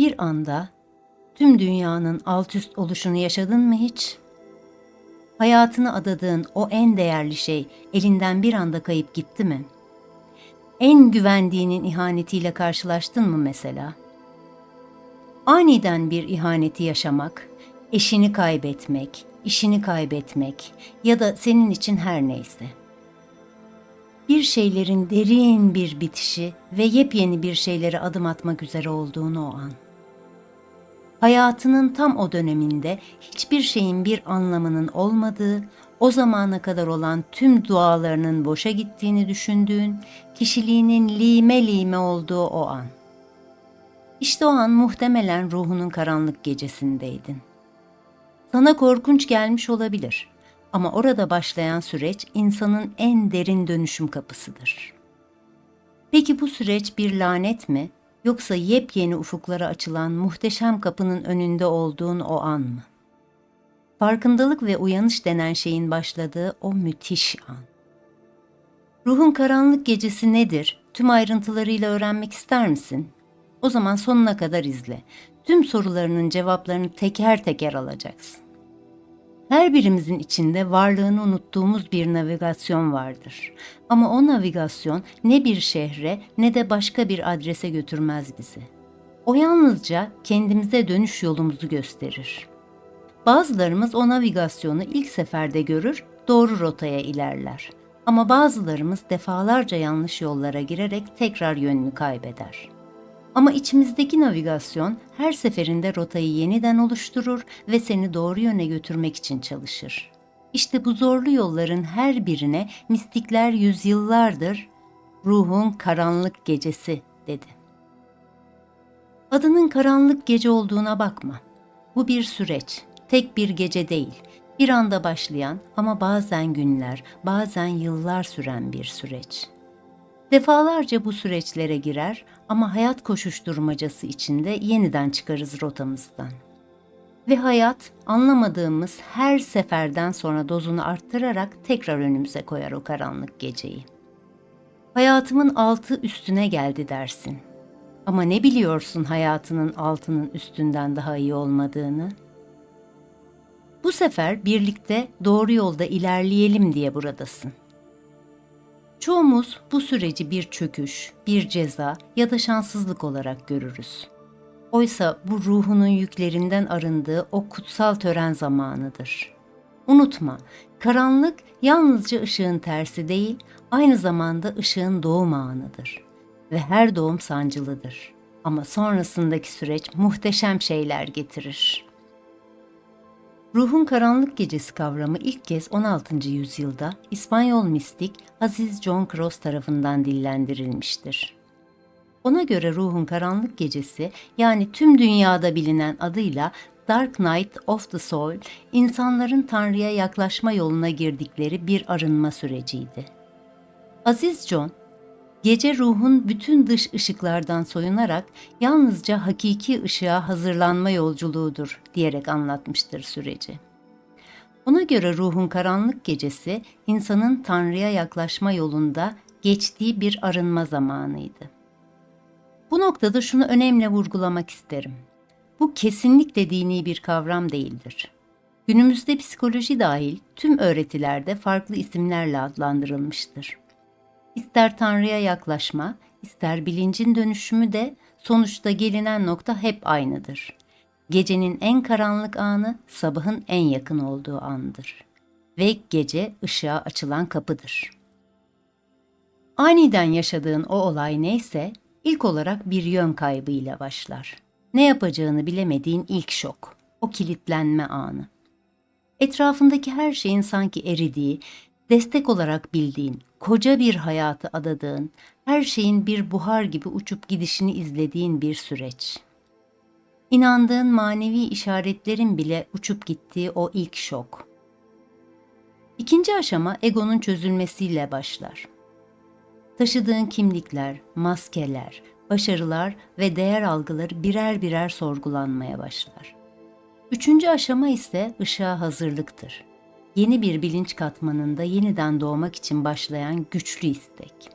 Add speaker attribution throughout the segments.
Speaker 1: Bir anda tüm dünyanın alt üst oluşunu yaşadın mı hiç? Hayatını adadığın o en değerli şey elinden bir anda kayıp gitti mi? En güvendiğinin ihanetiyle karşılaştın mı mesela? Aniden bir ihaneti yaşamak, eşini kaybetmek, işini kaybetmek ya da senin için her neyse. Bir şeylerin derin bir bitişi ve yepyeni bir şeylere adım atmak üzere olduğunu o an. Hayatının tam o döneminde hiçbir şeyin bir anlamının olmadığı, o zamana kadar olan tüm dualarının boşa gittiğini düşündüğün, kişiliğinin lime lime olduğu o an. İşte o an muhtemelen ruhunun karanlık gecesindeydin. Sana korkunç gelmiş olabilir ama orada başlayan süreç insanın en derin dönüşüm kapısıdır. Peki bu süreç bir lanet mi yoksa yepyeni ufuklara açılan muhteşem kapının önünde olduğun o an mı? Farkındalık ve uyanış denen şeyin başladığı o müthiş an. Ruhun karanlık gecesi nedir? Tüm ayrıntılarıyla öğrenmek ister misin? O zaman sonuna kadar izle. Tüm sorularının cevaplarını teker teker alacaksın. Her birimizin içinde varlığını unuttuğumuz bir navigasyon vardır. Ama o navigasyon ne bir şehre ne de başka bir adrese götürmez bizi. O yalnızca kendimize dönüş yolumuzu gösterir. Bazılarımız o navigasyonu ilk seferde görür, doğru rotaya ilerler. Ama bazılarımız defalarca yanlış yollara girerek tekrar yönünü kaybeder. Ama içimizdeki navigasyon her seferinde rotayı yeniden oluşturur ve seni doğru yöne götürmek için çalışır. İşte bu zorlu yolların her birine mistikler yüzyıllardır ruhun karanlık gecesi dedi. Adının karanlık gece olduğuna bakma. Bu bir süreç, tek bir gece değil. Bir anda başlayan ama bazen günler, bazen yıllar süren bir süreç. Defalarca bu süreçlere girer ama hayat koşuşturmacası içinde yeniden çıkarız rotamızdan. Ve hayat anlamadığımız her seferden sonra dozunu arttırarak tekrar önümüze koyar o karanlık geceyi. Hayatımın altı üstüne geldi dersin. Ama ne biliyorsun hayatının altının üstünden daha iyi olmadığını? Bu sefer birlikte doğru yolda ilerleyelim diye buradasın. Çoğumuz bu süreci bir çöküş, bir ceza ya da şanssızlık olarak görürüz. Oysa bu ruhunun yüklerinden arındığı o kutsal tören zamanıdır. Unutma, karanlık yalnızca ışığın tersi değil, aynı zamanda ışığın doğum anıdır. Ve her doğum sancılıdır. Ama sonrasındaki süreç muhteşem şeyler getirir. Ruhun karanlık gecesi kavramı ilk kez 16. yüzyılda İspanyol mistik Aziz John Cross tarafından dillendirilmiştir. Ona göre ruhun karanlık gecesi yani tüm dünyada bilinen adıyla Dark Night of the Soul, insanların Tanrı'ya yaklaşma yoluna girdikleri bir arınma süreciydi. Aziz John, gece ruhun bütün dış ışıklardan soyunarak yalnızca hakiki ışığa hazırlanma yolculuğudur diyerek anlatmıştır süreci. Ona göre ruhun karanlık gecesi insanın Tanrı'ya yaklaşma yolunda geçtiği bir arınma zamanıydı. Bu noktada şunu önemli vurgulamak isterim. Bu kesinlikle dini bir kavram değildir. Günümüzde psikoloji dahil tüm öğretilerde farklı isimlerle adlandırılmıştır. İster Tanrı'ya yaklaşma, ister bilincin dönüşümü de sonuçta gelinen nokta hep aynıdır. Gecenin en karanlık anı sabahın en yakın olduğu andır. Ve gece ışığa açılan kapıdır. Aniden yaşadığın o olay neyse ilk olarak bir yön kaybıyla başlar. Ne yapacağını bilemediğin ilk şok, o kilitlenme anı. Etrafındaki her şeyin sanki eridiği, destek olarak bildiğin, koca bir hayatı adadığın, her şeyin bir buhar gibi uçup gidişini izlediğin bir süreç. İnandığın manevi işaretlerin bile uçup gittiği o ilk şok. İkinci aşama egonun çözülmesiyle başlar. Taşıdığın kimlikler, maskeler, başarılar ve değer algıları birer birer sorgulanmaya başlar. Üçüncü aşama ise ışığa hazırlıktır yeni bir bilinç katmanında yeniden doğmak için başlayan güçlü istek.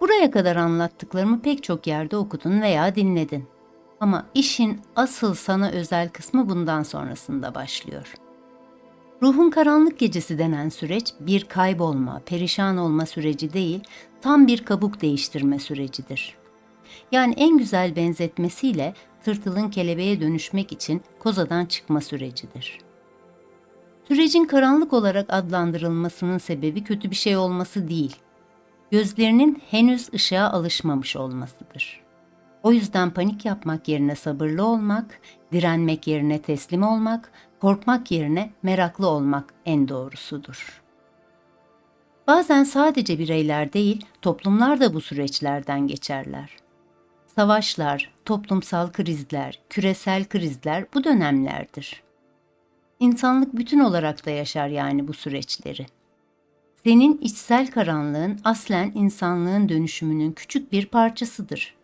Speaker 1: Buraya kadar anlattıklarımı pek çok yerde okudun veya dinledin. Ama işin asıl sana özel kısmı bundan sonrasında başlıyor. Ruhun karanlık gecesi denen süreç bir kaybolma, perişan olma süreci değil, tam bir kabuk değiştirme sürecidir. Yani en güzel benzetmesiyle tırtılın kelebeğe dönüşmek için kozadan çıkma sürecidir. Sürecin karanlık olarak adlandırılmasının sebebi kötü bir şey olması değil, gözlerinin henüz ışığa alışmamış olmasıdır. O yüzden panik yapmak yerine sabırlı olmak, direnmek yerine teslim olmak, korkmak yerine meraklı olmak en doğrusudur. Bazen sadece bireyler değil, toplumlar da bu süreçlerden geçerler. Savaşlar, toplumsal krizler, küresel krizler bu dönemlerdir. İnsanlık bütün olarak da yaşar yani bu süreçleri. Senin içsel karanlığın aslen insanlığın dönüşümünün küçük bir parçasıdır.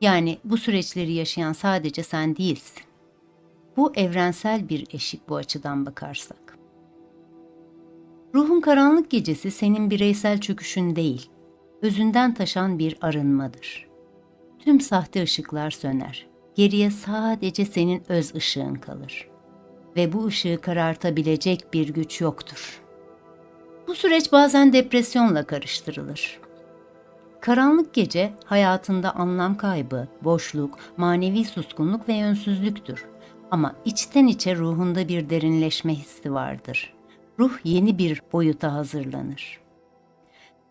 Speaker 1: Yani bu süreçleri yaşayan sadece sen değilsin. Bu evrensel bir eşik bu açıdan bakarsak. Ruhun karanlık gecesi senin bireysel çöküşün değil, özünden taşan bir arınmadır. Tüm sahte ışıklar söner. Geriye sadece senin öz ışığın kalır. Ve bu ışığı karartabilecek bir güç yoktur. Bu süreç bazen depresyonla karıştırılır. Karanlık gece hayatında anlam kaybı, boşluk, manevi suskunluk ve yönsüzlüktür. Ama içten içe ruhunda bir derinleşme hissi vardır. Ruh yeni bir boyuta hazırlanır.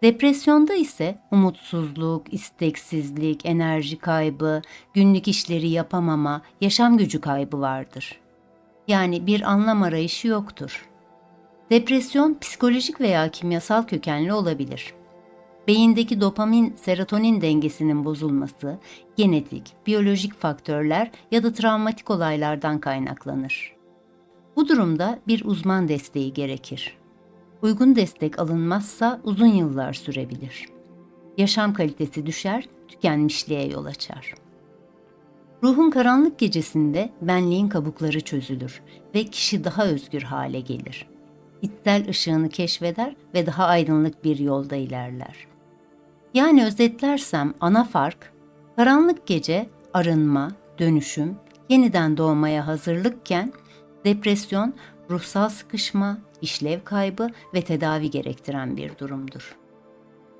Speaker 1: Depresyonda ise umutsuzluk, isteksizlik, enerji kaybı, günlük işleri yapamama, yaşam gücü kaybı vardır. Yani bir anlam arayışı yoktur. Depresyon psikolojik veya kimyasal kökenli olabilir. Beyindeki dopamin, serotonin dengesinin bozulması, genetik, biyolojik faktörler ya da travmatik olaylardan kaynaklanır. Bu durumda bir uzman desteği gerekir. Uygun destek alınmazsa uzun yıllar sürebilir. Yaşam kalitesi düşer, tükenmişliğe yol açar. Ruhun karanlık gecesinde benliğin kabukları çözülür ve kişi daha özgür hale gelir. İçsel ışığını keşfeder ve daha aydınlık bir yolda ilerler. Yani özetlersem ana fark, karanlık gece arınma, dönüşüm, yeniden doğmaya hazırlıkken depresyon ruhsal sıkışma, işlev kaybı ve tedavi gerektiren bir durumdur.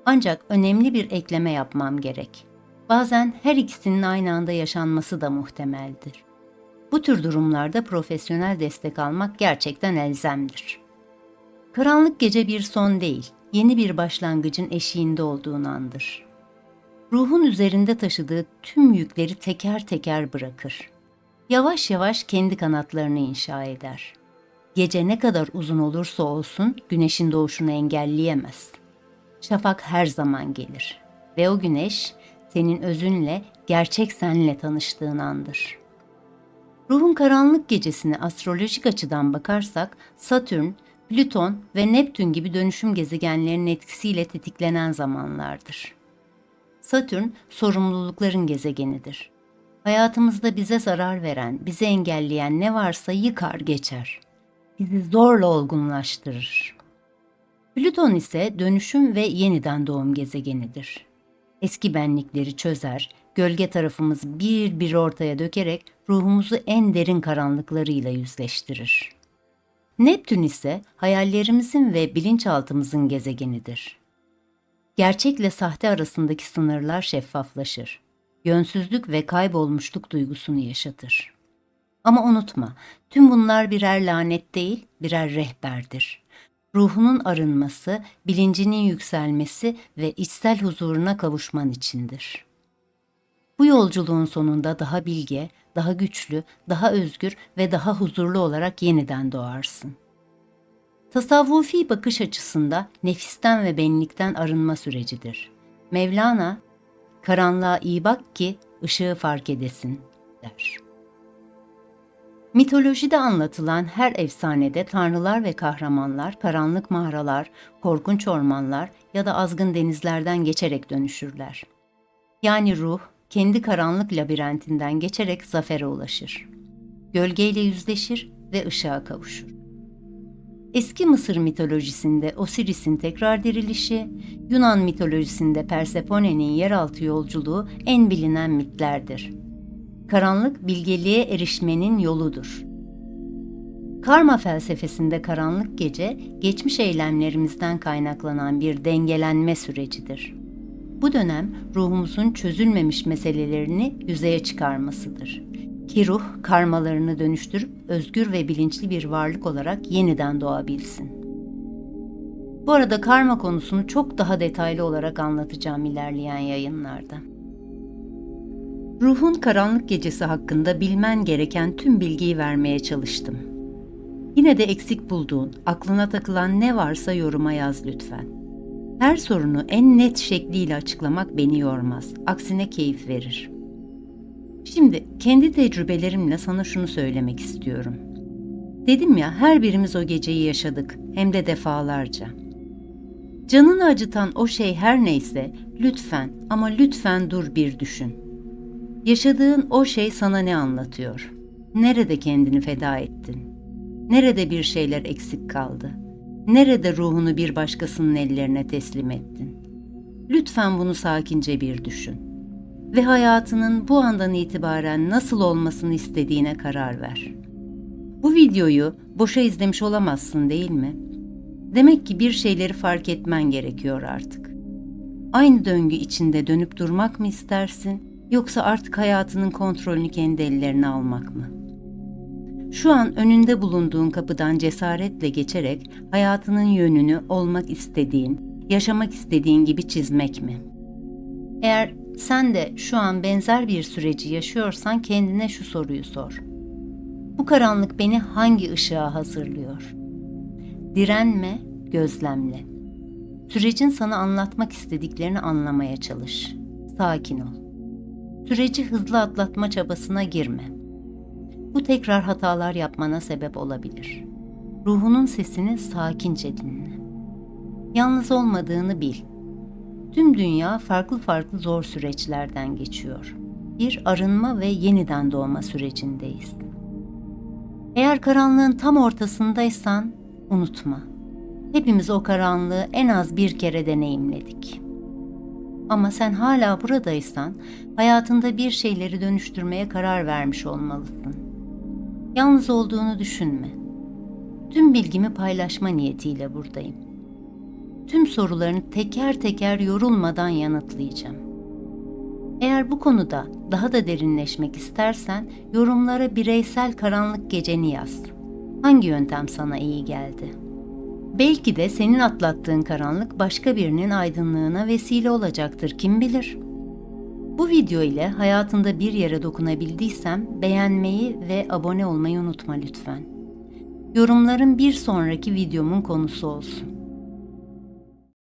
Speaker 1: Ancak önemli bir ekleme yapmam gerek. Bazen her ikisinin aynı anda yaşanması da muhtemeldir. Bu tür durumlarda profesyonel destek almak gerçekten elzemdir. Karanlık gece bir son değil, yeni bir başlangıcın eşiğinde olduğun andır. Ruhun üzerinde taşıdığı tüm yükleri teker teker bırakır. Yavaş yavaş kendi kanatlarını inşa eder. Gece ne kadar uzun olursa olsun güneşin doğuşunu engelleyemez. Şafak her zaman gelir ve o güneş senin özünle, gerçek senle tanıştığın andır. Ruhun karanlık gecesine astrolojik açıdan bakarsak Satürn, Plüton ve Neptün gibi dönüşüm gezegenlerinin etkisiyle tetiklenen zamanlardır. Satürn sorumlulukların gezegenidir. Hayatımızda bize zarar veren, bizi engelleyen ne varsa yıkar geçer. Bizi zorla olgunlaştırır. Plüton ise dönüşüm ve yeniden doğum gezegenidir. Eski benlikleri çözer, gölge tarafımızı bir bir ortaya dökerek ruhumuzu en derin karanlıklarıyla yüzleştirir. Neptün ise hayallerimizin ve bilinçaltımızın gezegenidir. Gerçekle sahte arasındaki sınırlar şeffaflaşır. Yönsüzlük ve kaybolmuşluk duygusunu yaşatır. Ama unutma, tüm bunlar birer lanet değil, birer rehberdir. Ruhunun arınması, bilincinin yükselmesi ve içsel huzuruna kavuşman içindir. Bu yolculuğun sonunda daha bilge, daha güçlü, daha özgür ve daha huzurlu olarak yeniden doğarsın. Tasavvufi bakış açısında nefisten ve benlikten arınma sürecidir. Mevlana, karanlığa iyi bak ki ışığı fark edesin der. Mitolojide anlatılan her efsanede tanrılar ve kahramanlar karanlık mağaralar, korkunç ormanlar ya da azgın denizlerden geçerek dönüşürler. Yani ruh, kendi karanlık labirentinden geçerek zafere ulaşır. Gölgeyle yüzleşir ve ışığa kavuşur. Eski Mısır mitolojisinde Osiris'in tekrar dirilişi, Yunan mitolojisinde Persephone'nin yeraltı yolculuğu en bilinen mitlerdir. Karanlık bilgeliğe erişmenin yoludur. Karma felsefesinde karanlık gece, geçmiş eylemlerimizden kaynaklanan bir dengelenme sürecidir. Bu dönem ruhumuzun çözülmemiş meselelerini yüzeye çıkarmasıdır. Ki ruh karmalarını dönüştürüp özgür ve bilinçli bir varlık olarak yeniden doğabilsin. Bu arada karma konusunu çok daha detaylı olarak anlatacağım ilerleyen yayınlarda. Ruhun karanlık gecesi hakkında bilmen gereken tüm bilgiyi vermeye çalıştım. Yine de eksik bulduğun, aklına takılan ne varsa yoruma yaz lütfen. Her sorunu en net şekliyle açıklamak beni yormaz, aksine keyif verir. Şimdi kendi tecrübelerimle sana şunu söylemek istiyorum. Dedim ya her birimiz o geceyi yaşadık, hem de defalarca. Canını acıtan o şey her neyse lütfen ama lütfen dur bir düşün. Yaşadığın o şey sana ne anlatıyor? Nerede kendini feda ettin? Nerede bir şeyler eksik kaldı? Nerede ruhunu bir başkasının ellerine teslim ettin? Lütfen bunu sakince bir düşün. Ve hayatının bu andan itibaren nasıl olmasını istediğine karar ver. Bu videoyu boşa izlemiş olamazsın değil mi? Demek ki bir şeyleri fark etmen gerekiyor artık. Aynı döngü içinde dönüp durmak mı istersin yoksa artık hayatının kontrolünü kendi ellerine almak mı? Şu an önünde bulunduğun kapıdan cesaretle geçerek hayatının yönünü olmak istediğin, yaşamak istediğin gibi çizmek mi? Eğer sen de şu an benzer bir süreci yaşıyorsan kendine şu soruyu sor. Bu karanlık beni hangi ışığa hazırlıyor? Direnme, gözlemle. Sürecin sana anlatmak istediklerini anlamaya çalış. Sakin ol. Süreci hızlı atlatma çabasına girme. Bu tekrar hatalar yapmana sebep olabilir. Ruhunun sesini sakince dinle. Yalnız olmadığını bil. Tüm dünya farklı farklı zor süreçlerden geçiyor. Bir arınma ve yeniden doğma sürecindeyiz. Eğer karanlığın tam ortasındaysan unutma. Hepimiz o karanlığı en az bir kere deneyimledik. Ama sen hala buradaysan hayatında bir şeyleri dönüştürmeye karar vermiş olmalısın. Yalnız olduğunu düşünme. Tüm bilgimi paylaşma niyetiyle buradayım. Tüm sorularını teker teker yorulmadan yanıtlayacağım. Eğer bu konuda daha da derinleşmek istersen yorumlara bireysel karanlık geceni yaz. Hangi yöntem sana iyi geldi? Belki de senin atlattığın karanlık başka birinin aydınlığına vesile olacaktır kim bilir. Bu video ile hayatında bir yere dokunabildiysem beğenmeyi ve abone olmayı unutma lütfen. Yorumların bir sonraki videomun konusu olsun.